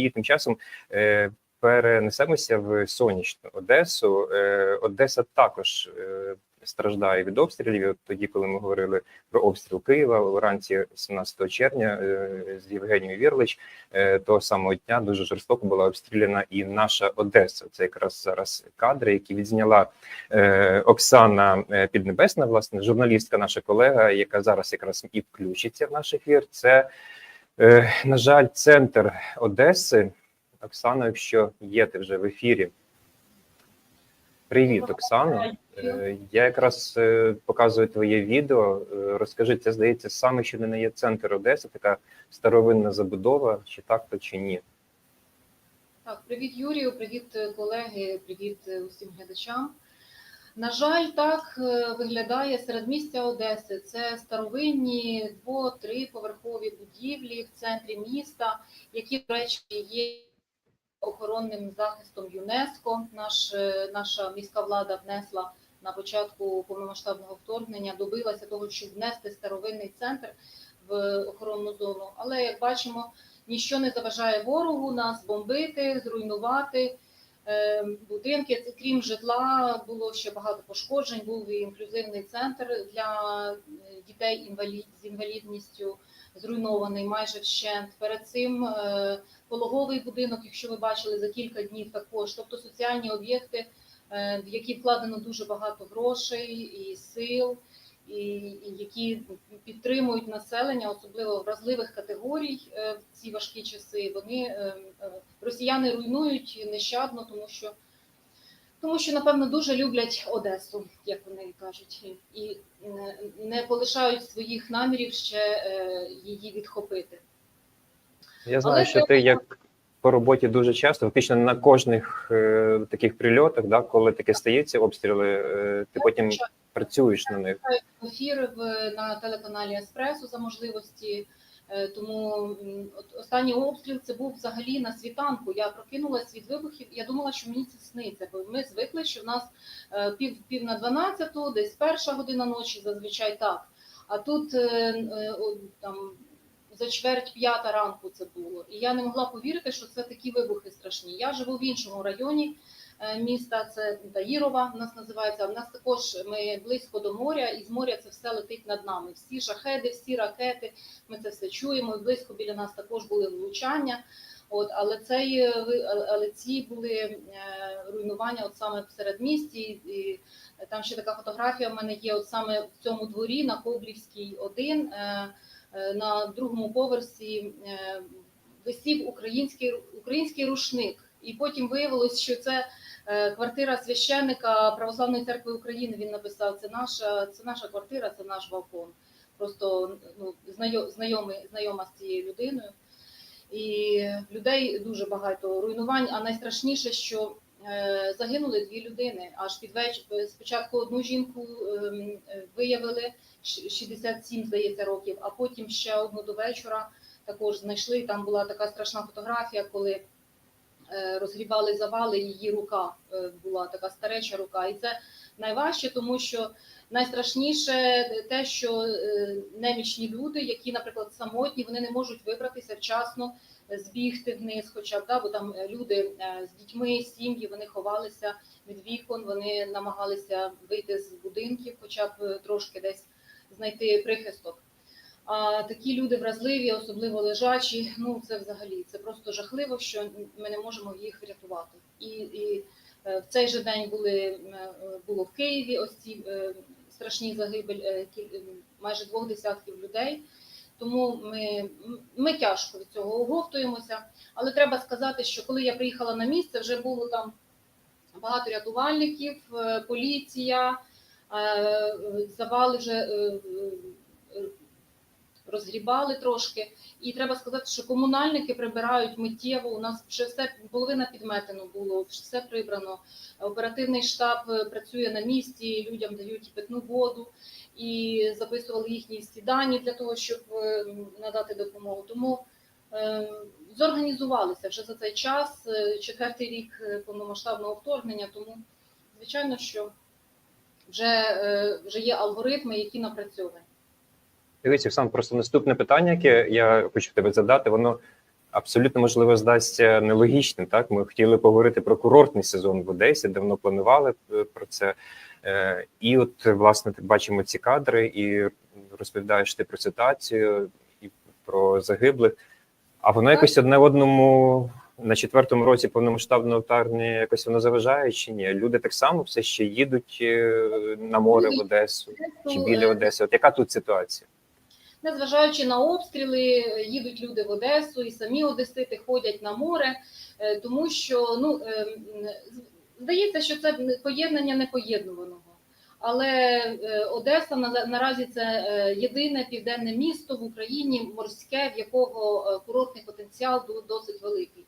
І тим часом е, перенесемося в сонячну Одесу. Е, Одеса також е, страждає від обстрілів. От тоді, коли ми говорили про обстріл Києва вранці 17 червня з Євгенією Вірлич, того самого дня дуже жорстоко була обстріляна і наша Одеса. Це якраз зараз кадри, які відзняла Оксана Піднебесна, власне, журналістка, наша колега, яка зараз якраз і включиться в наш ефір. Це на жаль, центр Одеси. Оксана, якщо є ти вже в ефірі. Привіт, Оксано. Е, Я якраз е, показую твоє відео. Е, Розкажи, це здається, саме що не є центр Одеси, така старовинна забудова, чи так то, чи ні. Так, привіт, Юрію, привіт, е, колеги, привіт е, усім глядачам. На жаль, так е, виглядає середмістя Одеси. Це старовинні дво-три поверхові будівлі в центрі міста, які, до речі, є охоронним захистом ЮНЕСКО. Наш, е, наша міська влада внесла на початку повномасштабного вторгнення, добилася того, щоб внести старовинний центр в охоронну зону. Але як бачимо, ніщо не заважає ворогу нас бомбити, зруйнувати будинки. Це, Крім житла, було ще багато пошкоджень. Був і інклюзивний центр для е, дітей інвалід з інвалідністю, зруйнований майже вщент. Перед цим е, пологовий будинок, якщо ви бачили за кілька днів, також, тобто соціальні об'єкти, е, в які вкладено дуже багато грошей і сил. Які підтримують населення, особливо вразливих категорій е, в ці важкі часи. Вони е, е, росіяни руйнують нещадно, тому що тому що напевно дуже люблять Одесу, як вони кажуть, і не- полишають своїх намірів ще її відхопити. Я знаю, Але що ти як по роботі дуже часто, фактично на кожних е, таких прильотах, да, коли таке стається, обстріли, е, ти потім працюєш на них. ефір в на телеканалі Еспресо за можливості. Е, Тому от останній обстріл це був взагалі на світанку. Я прокинулась від вибухів. Я думала, що мені це сниться, бо ми звикли, що в нас е, пів пів на дванадцяту, десь перша година ночі, зазвичай так. А тут е, е, там за чверть п'ята ранку це було. І я не могла повірити, що це такі вибухи страшні. Я живу в іншому районі е, міста, це Таїрова, в нас називається. В нас також ми близько до моря, і з моря це все летить над нами. Всі шахеди, всі ракети. Ми це все чуємо. І близько біля нас також були влучання. От, але цей е, але- ці були е, руйнування от саме в середмісті. І там ще така фотографія в мене є. От саме в цьому дворі на Коблівській 1, е, е, на другому поверсі е, висів український український рушник. І потім виявилось, що це е, квартира священника Православної церкви України. Він написав: це наша, це наша квартира, це наш балкон. Просто ну, знайо- знайомий, знайома з цією людиною. І людей дуже багато руйнувань. А найстрашніше, що е, загинули дві людини. Аж під вечір спочатку одну жінку ем, е, виявили ш- 67, здається, років, а потім ще одну до вечора також знайшли. Там була така страшна фотографія, коли е, розгрібали завали, її рука е, була така стареча рука. І це найважче, тому що найстрашніше те, що е, немічні люди, які, наприклад, самотні, вони не можуть вибратися вчасно, е, збігти вниз, хоча б да, бо там е, люди е, з дітьми, сім'ї, вони ховалися від вікон, вони намагалися вийти з будинків, хоча б е, трошки десь знайти прихисток. А такі люди вразливі, особливо лежачі. Ну це взагалі це просто жахливо, що ми не можемо їх врятувати. І, і в цей же день були було в Києві ось ці страшні загибель майже двох десятків людей. Тому ми, ми тяжко від цього оговтуємося. Але треба сказати, що коли я приїхала на місце, вже було там багато рятувальників, е, поліція, е, завали вже е, розгрібали трошки. І треба сказати, що комунальники прибирають миттєво. У нас вже все половина підметено було, все прибрано. Оперативний штаб працює на місці, людям дають питну воду і записували їхні всі дані для того, щоб е, надати допомогу. Тому е, зорганізувалися вже за цей час, е, четвертий рік повномасштабного вторгнення. Тому, звичайно, що вже, вже є алгоритми, які напрацьовані. Дивіться, Оксан, просто наступне питання, яке я хочу тебе задати, воно абсолютно можливо здасться нелогічним. Так, ми хотіли поговорити про курортний сезон в Одесі, давно планували про це. Е, І от власне бачимо ці кадри, і розповідаєш ти про ситуацію і про загиблих. А воно якось одне одному на четвертому році повномасштабного вторгнення якось воно заважає чи ні? Люди так само все ще їдуть е, на море в Одесу чи біля Одеси. От яка тут ситуація? Незважаючи на обстріли, їдуть люди в Одесу і самі одесити ходять на море, е, тому що ну е, м, здається, що це поєднання непоєднуваного. Але е, Одеса наразі це е, єдине південне місто в Україні морське, в якого е, курортний потенціал досить великий.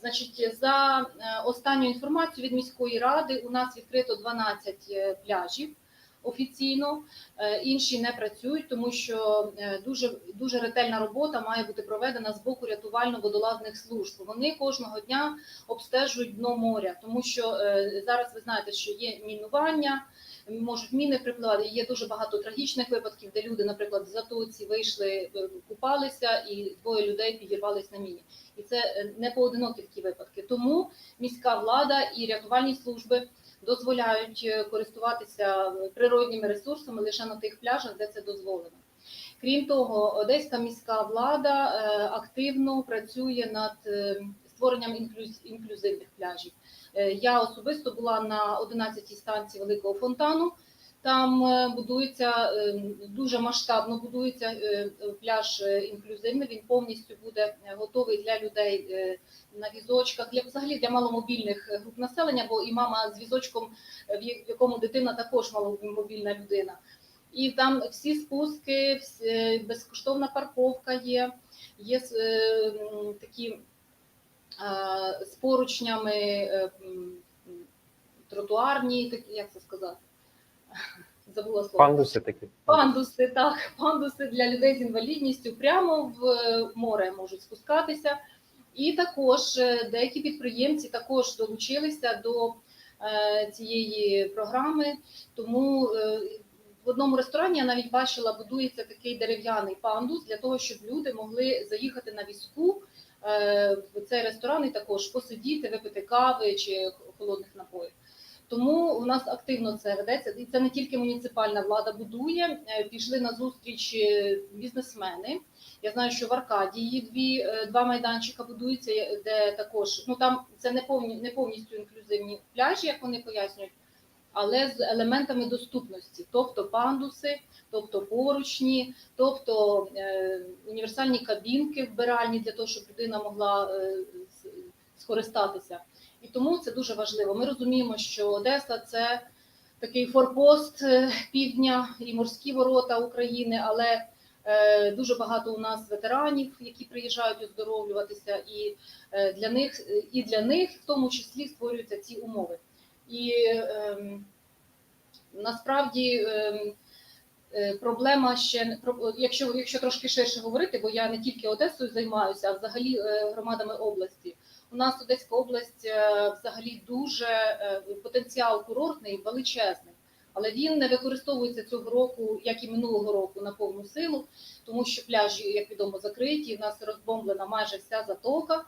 Значить, за останню інформацію від міської ради у нас відкрито 12 е, пляжів офіційно. Е, Інші не працюють, тому що е, дуже дуже ретельна робота має бути проведена з боку рятувально-водолазних служб. Вони кожного дня обстежують дно моря, тому що е, зараз ви знаєте, що є мінування. Можуть міни припливати. Є дуже багато трагічних випадків, де люди, наприклад, в затоці вийшли, купалися, і двоє людей підірвались на міні. І це не поодинокі такі випадки. Тому міська влада і рятувальні служби дозволяють е, користуватися природніми ресурсами лише на тих пляжах, де це дозволено. Крім того, Одеська міська влада е, активно працює над е, створенням інклюзивних пляжів. Е, Я особисто була на 11-й станції Великого фонтану. Там е, будується е, дуже масштабно будується е, пляж інклюзивний. Він повністю буде готовий для людей на візочках, для взагалі для маломобільних груп населення, бо і мама з візочком, в якому дитина також маломобільна людина. І там всі спуски, безкоштовна парковка є, є такі з поручнями тротуарні, як це сказати? Забула слово. Пандуси такі. Пандуси, так, пандуси для людей з інвалідністю прямо в е, море можуть спускатися. І також е, деякі підприємці також долучилися до е, цієї програми. Тому в одному ресторані я навіть бачила, будується такий дерев'яний пандус для того, щоб люди могли заїхати на візку в цей ресторан і також посидіти, випити кави чи холодних напоїв. Тому у нас активно це ведеться, і це не тільки муніципальна влада будує. е, Пішли на зустріч е, бізнесмени. Я знаю, що в Аркадії дві е, два майданчика будуються, де також ну там це не повні не повністю інклюзивні пляжі, як вони пояснюють, але з елементами доступності, тобто пандуси, тобто поручні, тобто е, універсальні кабінки вбиральні для того, щоб людина могла е, скористатися. І тому це дуже важливо. Ми розуміємо, що Одеса це такий форпост е, півдня і морські ворота України, але е, дуже багато у нас ветеранів, які приїжджають оздоровлюватися, і е, для них і для них в тому числі створюються ці умови. І ем, насправді. ем, Проблема ще якщо якщо трошки ширше говорити, бо я не тільки Одесою займаюся, а взагалі громадами області. У нас Одеська область е, взагалі дуже е, потенціал курортний величезний, але він не використовується цього року, як і минулого року, на повну силу, тому що пляжі, як відомо, закриті. У нас розбомблена майже вся затока.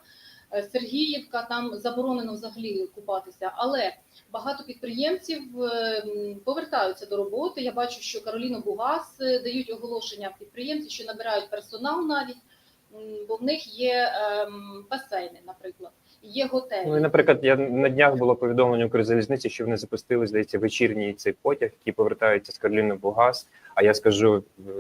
Е, Сергіївка там заборонено взагалі купатися, але багато підприємців е, повертаються до роботи. Я бачу, що Кароліна Бугас дають оголошення підприємці, що набирають персонал навіть, бо в них є ем, басейни, наприклад, є готелі. Ну і, наприклад, я на днях було повідомлення Укрзалізниці, що вони запустили, здається, вечірній цей потяг, який повертається з Карліни Бугас. А я скажу е,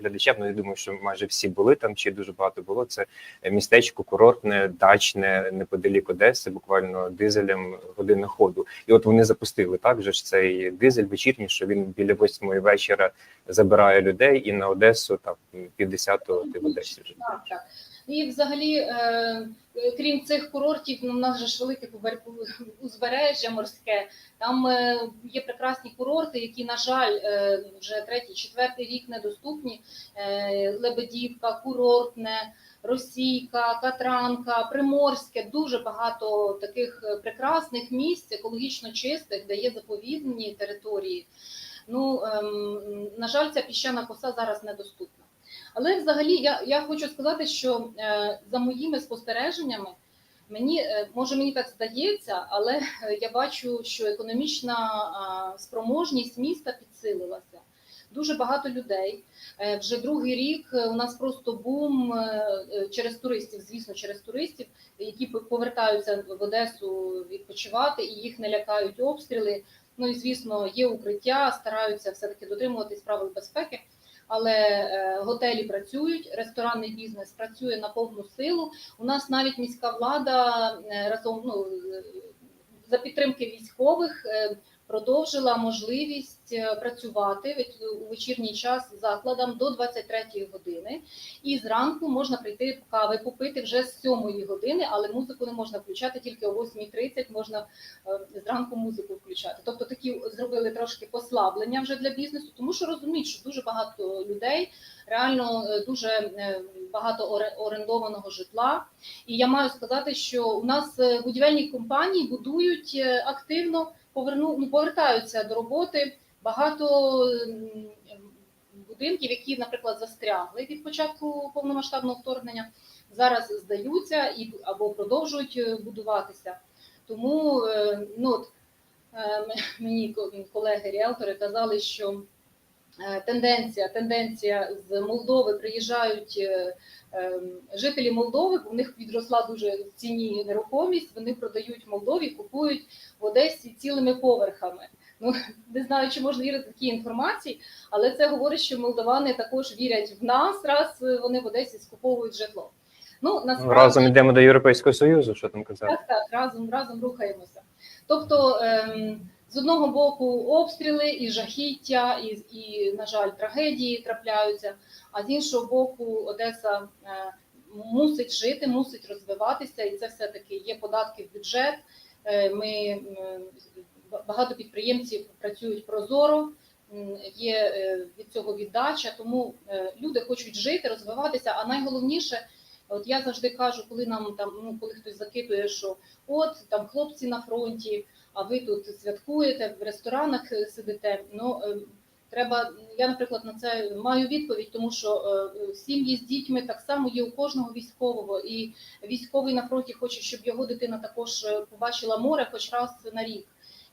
глядачам, ну я думаю, що майже всі були там, чи дуже багато було. Це містечко курортне, дачне, неподалік Одеси, буквально дизелем години ходу. І от вони запустили так же ж цей дизель вечірній, що він біля восьмої вечора забирає людей, і на Одесу там півдесятого ти в Одесі вже. Так, так. І взагалі, е, крім цих курортів, ну, у нас же ж велике узбережжя морське. Там е, є прекрасні курорти, які, на жаль, е, вже третій, четвертий рік недоступні. Лебедівка, курортне, Російка, Катранка, Приморське. Дуже багато таких прекрасних місць, екологічно чистих, де є заповідні території. Ну, ем, на жаль, ця піщана коса зараз недоступна. Але взагалі я, я хочу сказати, що е, за моїми спостереженнями, мені е, може мені так здається, але е, я бачу, що економічна а, спроможність міста підсилилася. Дуже багато людей. Е, Вже другий рік е, у нас просто бум е, е, через туристів, звісно, через туристів, які по- повертаються в Одесу відпочивати, і їх не лякають обстріли. Ну і звісно, є укриття, стараються все таки дотримуватись правил безпеки. Але е, готелі працюють, ресторанний бізнес працює на повну силу. У нас навіть міська влада е, разом ну, е, за підтримки військових продовжила можливість е, працювати у вечірній час закладам до 23 години. І зранку можна прийти кави попити вже з 7 години, але музику не можна включати тільки о 8.30 можна е, зранку музику включати. Тобто такі зробили трошки послаблення вже для бізнесу, тому що розуміють, що дуже багато людей, реально е, дуже багато орендованого житла. І я маю сказати, що у нас будівельні компанії будують активно, поверну, ну, повертаються до роботи. Багато будинків, які, наприклад, застрягли від початку повномасштабного вторгнення, зараз здаються і або продовжують е, будуватися. Тому е, ну, от, е, мені колеги-ріелтори казали, що тенденція, тенденція з Молдови приїжджають е, е, жителі Молдови, у них відросла дуже в ціні нерухомість, вони продають в Молдові, купують в Одесі цілими поверхами. Ну не знаю, чи можна вірити такій інформації, але це говорить, що молдавани також вірять в нас, раз е, вони в Одесі скуповують житло. Ну насправді Разом йдемо до Європейського Союзу, що там казати. так, так, разом, разом рухаємося. Тобто, ем, з одного боку, обстріли і жахіття, і, і, на жаль, трагедії трапляються, а з іншого боку, Одеса е, мусить жити, мусить розвиватися, і це все-таки є податки в бюджет. Е, ми м, багато підприємців працюють прозоро. Є е, від цього віддача, тому е, люди хочуть жити, розвиватися. А найголовніше, от я завжди кажу, коли нам там ну коли хтось закидує, що от там хлопці на фронті, а ви тут святкуєте в ресторанах е, сидите. Ну е, треба. Я, наприклад, на це маю відповідь, тому що е, сім'ї з дітьми так само є у кожного військового, і військовий на фронті хоче, щоб його дитина також побачила море, хоч раз на рік.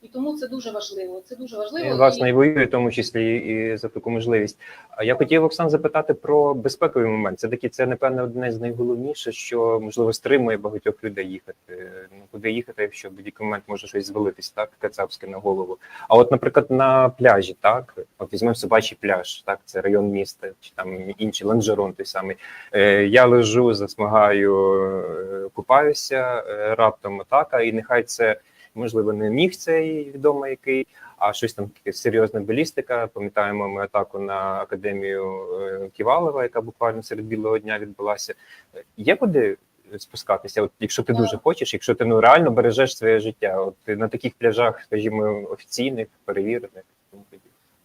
І тому це дуже важливо. Це дуже важливо. І вас І- воює, в тому числі і за таку можливість. А я хотів Оксан запитати про безпековий момент. Це таки це напевне одне з найголовніших, що можливо стримує багатьох людей їхати. Ну куди їхати, якщо в будь-який момент може щось звалитись, так кацапське на голову. А от, наприклад, на пляжі, так от візьмемо собачий пляж, так це район міста, чи там інший ланжерон, той самий. Е, я лежу, засмагаю, е, купаюся, е, раптом атака, і нехай це можливо не міг цей відомий який, а щось там серйозна балістика. Пам'ятаємо ми атаку на академію е, Ківалова, яка буквально серед білого дня відбулася. Є куди спускатися? От якщо ти дуже хочеш, якщо ти ну реально бережеш своє життя, от ти на таких пляжах, скажімо, офіційних, перевірених.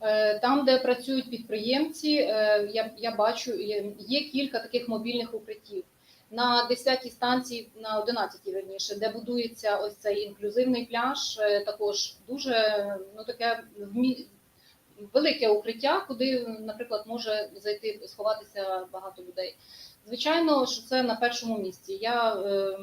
Е, Там, де працюють підприємці, е, я, я бачу, є кілька таких мобільних укриттів. На 10-й станції, на 11-й, верніше, де будується ось цей інклюзивний пляж, е, також дуже ну таке велике укриття, куди, наприклад, може зайти сховатися багато людей. Звичайно, що це на першому місці. Я е,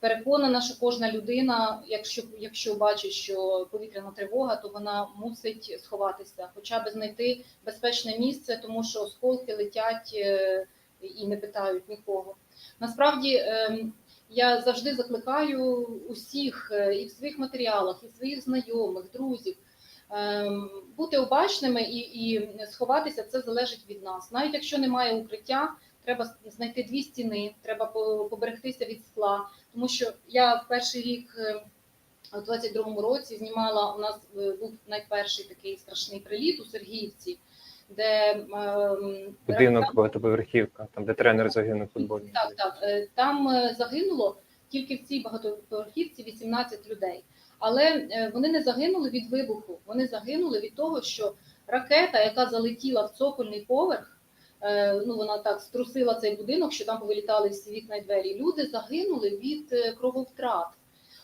переконана, що кожна людина, якщо якщо бачить, що повітряна тривога, то вона мусить сховатися, хоча б знайти безпечне місце, тому що осколки летять е, і не питають нікого. Насправді ем, я завжди закликаю усіх е, і в своїх матеріалах, і своїх знайомих, друзів. ем, Бути обачними і, і сховатися це залежить від нас. Навіть якщо немає укриття, треба знайти дві стіни, треба поберегтися від скла. Тому що я в перший рік е, у 22-му році знімала. У нас е, був найперший такий страшний приліт у Сергіївці, де ем, Будинок багатоповерхівка, там де тренер загинув футбольний. так, так. Е, Там е, загинуло тільки в цій багатоповерхівці 18 людей. Але е, вони не загинули від вибуху. Вони загинули від того, що ракета, яка залетіла в цокольний поверх, ну вона так струсила цей будинок, що там повилітали всі вікна й двері. Люди загинули від крововтрат.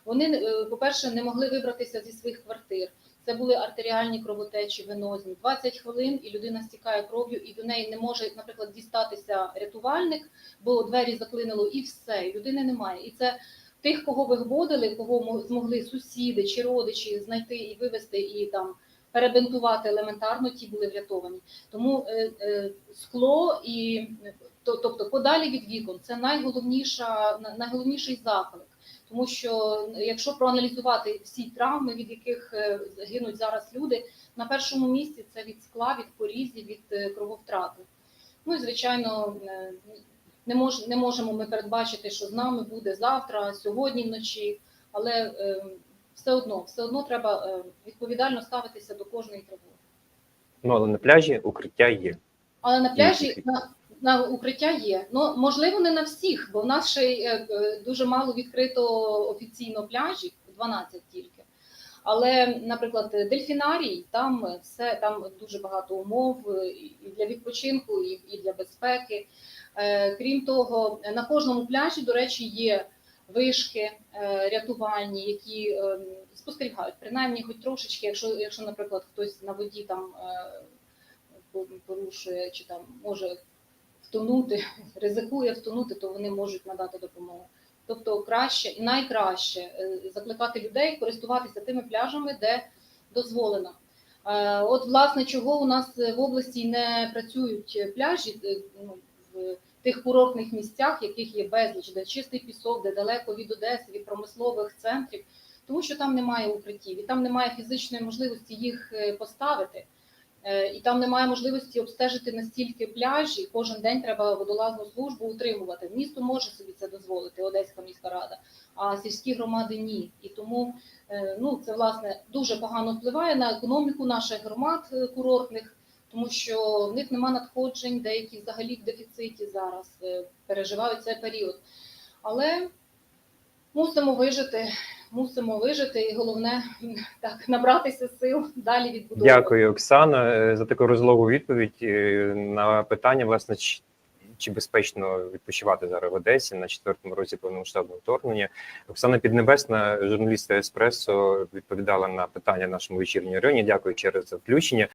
Вони, по-перше, не могли вибратися зі своїх квартир. Це були артеріальні кровотечі венозні. 20 хвилин і людина стікає кров'ю, і до неї не може, наприклад, дістатися рятувальник, бо двері заклинило, і все, і людини немає. І це тих, кого виводили, кого мо- змогли сусіди чи родичі знайти і вивезти, і там перебинтувати елементарно, ті були врятовані. Тому е, е, скло і то- тобто подалі від вікон це найголовніша на- найголовніший заклик. Тому що якщо проаналізувати всі травми, від яких е, гинуть зараз люди, на першому місці це від скла, від порізів, від е, крововтрати. Ну і звичайно, е, не мож, не можемо ми передбачити, що з нами буде завтра, сьогодні вночі, але все одно, все одно треба відповідально ставитися до кожної тривоги. Ну але на пляжі укриття є. Але на пляжі на, на укриття є. Ну можливо, не на всіх, бо в нас ще е, е, дуже мало відкрито офіційно пляжів, 12 тільки. Але, наприклад, дельфінарій, там все там дуже багато умов і для відпочинку, і, для безпеки. Е, Крім того, на кожному пляжі, до речі, є вишки рятувальні, які спостерігають, принаймні, хоч трошечки, якщо, якщо, наприклад, хтось на воді там порушує чи там може втонути, ризикує втонути, то вони можуть надати допомогу. Тобто краще і найкраще е, закликати людей користуватися тими пляжами, де дозволено. Е, От, власне, чого у нас в області не працюють пляжі е, ну, в тих курортних місцях, яких є безліч, де чистий пісок, де далеко від Одеси, від промислових центрів, тому що там немає укриттів і там немає фізичної можливості їх поставити. Е, І там немає можливості обстежити настільки пляжі. Кожен день треба водолазну службу утримувати. Місто може собі це дозволити, Одеська міська рада, а сільські громади ні. І тому е, ну це власне дуже погано впливає на економіку наших громад е, курортних, тому що в них нема надходжень, деякі взагалі в дефіциті зараз переживають цей період. Але мусимо вижити, мусимо вижити, і головне так набратися сил далі відбудовувати. Дякую, Оксана, е, за таку розлогу відповідь е, на питання, власне, чи, безпечно відпочивати зараз в Одесі на четвертому році повномасштабного вторгнення. Оксана Піднебесна, журналістка Еспресо, відповідала на питання нашому вечірньому районі. Дякую через включення.